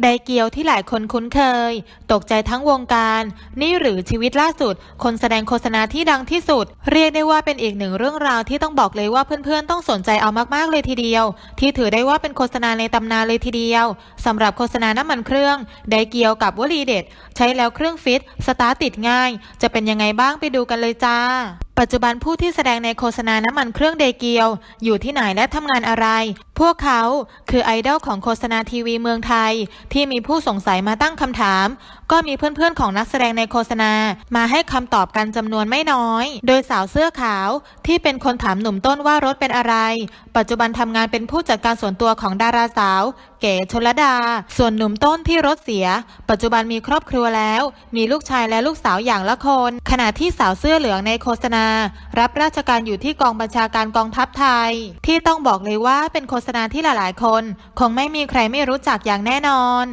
ไดเกียวที่หลายคนคุ้นเคย ตกใจทั้งวงการ นี่หรือชีวิตล่าสุด คนแสดงโฆษณาที่ดังที่สุด เรียกได้ว่าเป็นอีกหนึ่งเรื่องราวที่ต้องบอกเลยว่าเพื่อนๆ ต้องสนใจเอามากๆเลยทีเดียว ที่ถือได้ว่าเป็นโฆษณาในตำนานเลยทีเดียวสำหรับโฆษณาน้ำมันเครื่องไดเกียวกับวลีเด็ด ใช้แล้วเครื่องฟิตสตาร์ติดง่าย จะเป็นยังไงบ้างไปดูกันเลยจ้า ปัจจุบันผู้ที่แสดงในโฆษณาน้ำมันเครื่องเดเกียว อยู่ที่ไหนและทำงานอะไร พวกเขาคือไอดอลของโฆษณาทีวีเมืองไทย ที่มีผู้สงสัยมาตั้งคำถาม ก็มีเพื่อนๆของนักแสดงในโฆษณา มาให้คำตอบกันจำนวนไม่น้อย โดยสาวเสื้อขาวที่เป็นคนถามหนุ่มต้นว่ารถเป็นอะไร ปัจจุบันทำงานเป็นผู้จัดการส่วนตัวของดาราสาว เก๋ชลดา ส่วนหนุ่มต้นที่รถเสีย ปัจจุบันมีครอบครัวแล้ว มีลูกชายและลูกสาวอย่างละคน ขณะที่สาวเสื้อเหลืองในโฆษณา รับราชการอยู่ที่กองบัญชาการกองทัพไทย ที่ต้องบอกเลยว่าเป็นโฆษณาที่หลายๆ คน คงไม่มีใครไม่รู้จักอย่างแน่นอน